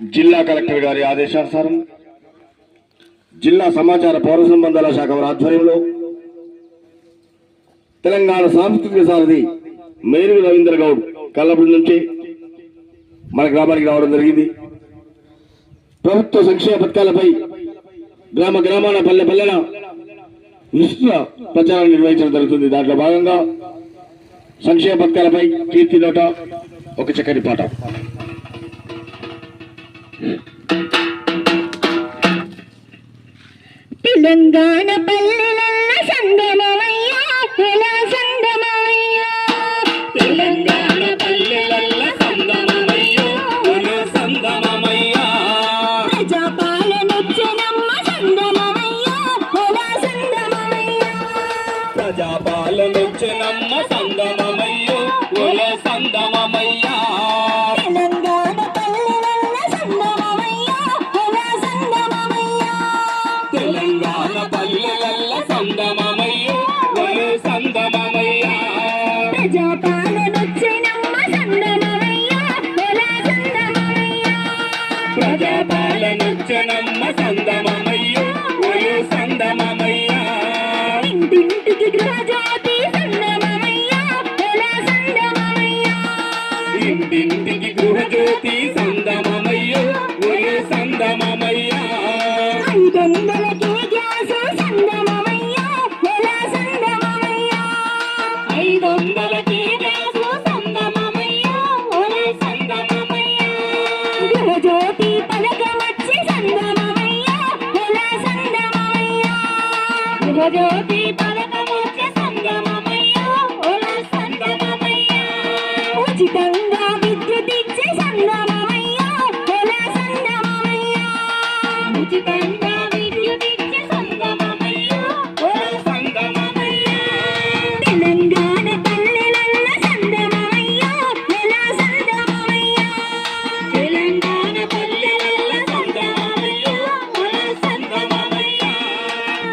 జిల్లా కలెక్టర్ గారి ఆదేశానుసారం జిల్లా సమాచార పౌర సంబంధాల శాఖ వారి ఆధ్వర్యంలో తెలంగాణ సాంస్కృతిక సారథి మేరు రవీంద్ర గౌడ్ కల్లపూడి నుంచి మన గ్రామానికి రావడం జరిగింది. ప్రభుత్వ సంక్షేమ పథకాలపై గ్రామ గ్రామాల పల్లె పల్లెన విస్తృత ప్రచారం నిర్వహించడం జరుగుతుంది. దాంట్లో భాగంగా సంక్షేమ పథకాలపై కీర్తి నోట ఒక చక్కటి పాట. తెలంగాణ పల్లెలల్ల సంగమమయ్యా ఎలా సంగమమయ్యా. తెలంగాణ పల్లెలల్ల సంగమమయ్యా. ఎలా సంగమమయ్యా. ప్రజాపాలనొచ్చనమ్మ సంగమమయ్యా. ఎలా సంగమమయ్యా. ప్రజాపాలనొచ్చినమ్మ సంగమమయ్యో. ఒల సంగమమయ్యా. ప్రజాపాలనొచ్చినమ్మ సంగమమయ్యో ఒల సంగమమయ్యా. ఇంటింటికి గృహజ్యోతి సంగమమయ్యా ఎలా ఇంటింటికి గృహజ్యోతి గృహజ్యోతి పథకమచ్చి సంగమమయ్యా సంగమమయ్యా. ఉచితంగా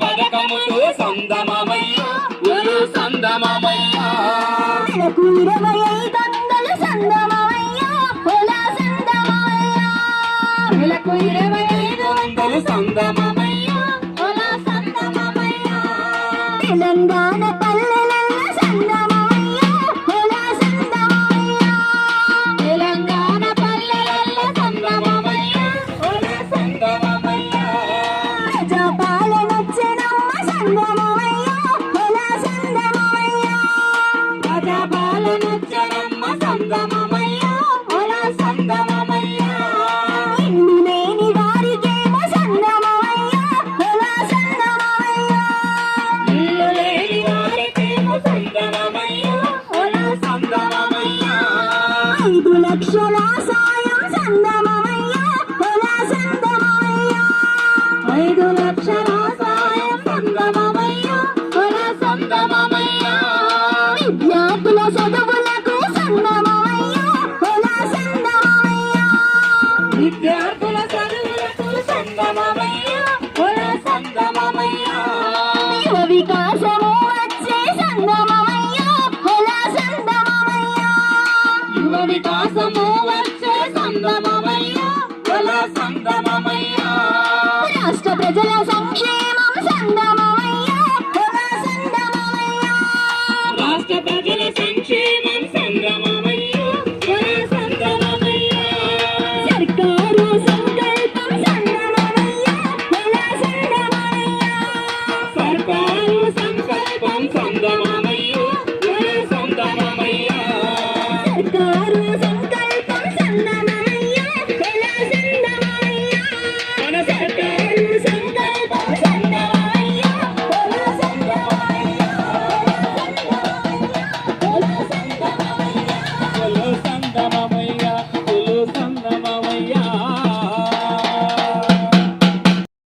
పథకముతో సంద వికాసము వచ్చే సంగమమయ్య కుల సంగమమయ్య రాష్ట్ర ప్రజల సంక్షేమం